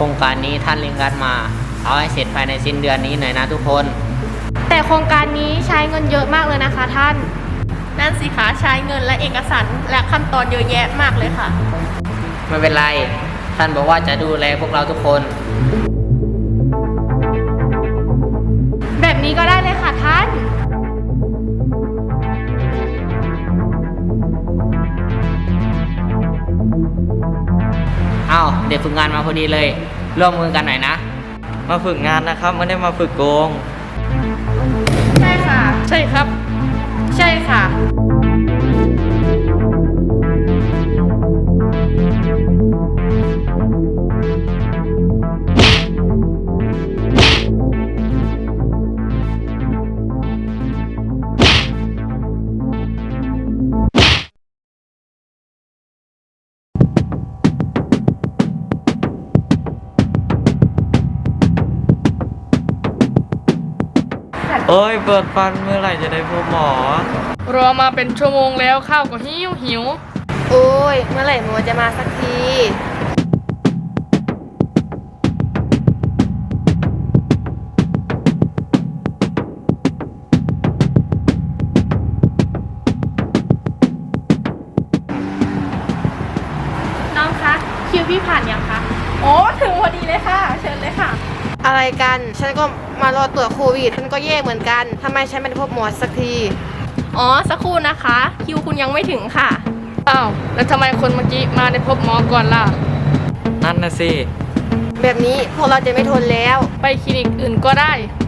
โครงการนี้ท่านเร่งรัดมา เอาให้เสร็จภายในสิ้นเดือนนี้หน่อยนะทุกคน แต่โครงการนี้ใช้เงินเยอะมากเลยนะคะท่าน นั่นสิคะใช้เงินและเอกสารและขั้นตอนเยอะแยะมากเลยค่ะ ไม่เป็นไร ท่านบอกว่าจะดูแลพวกเราทุกคน อ้าเด็กฝึกงานมาพอดีเลย ร่วมมือกันหน่อยนะ มาฝึกงานนะครับไม่ได้มาฝึกโกง ใช่ค่ะ ใช่ครับ ใช่ค่ะ โอ้ย เปิดฟันเมื่อไหร่จะได้พบหมอ รอมาเป็นชั่วโมงแล้วข้าวก็หิวหิว โอ้ย เมื่อไหร่หมอจะมาสักที น้องคะคิวพี่ผ่านยังคะ โอ้ ถึงพอดีเลยค่ะ เชิญเลยค่ะ อะไรกัน ฉันก็มารอตรวจโควิดฉันก็แย่เหมือนกันทำไมฉันไม่ได้พบหมอสักที อ๋อ สักครู่นะคะ คิวคุณยังไม่ถึงค่ะ อ้าว แล้วทำไมคนเมื่อกี้มาได้พบหมอก่อนล่ะ นั่นนะสิ แบบนี้พวกเราจะไม่ทนแล้ว ไปคลินิกอื่นก็ได้ไ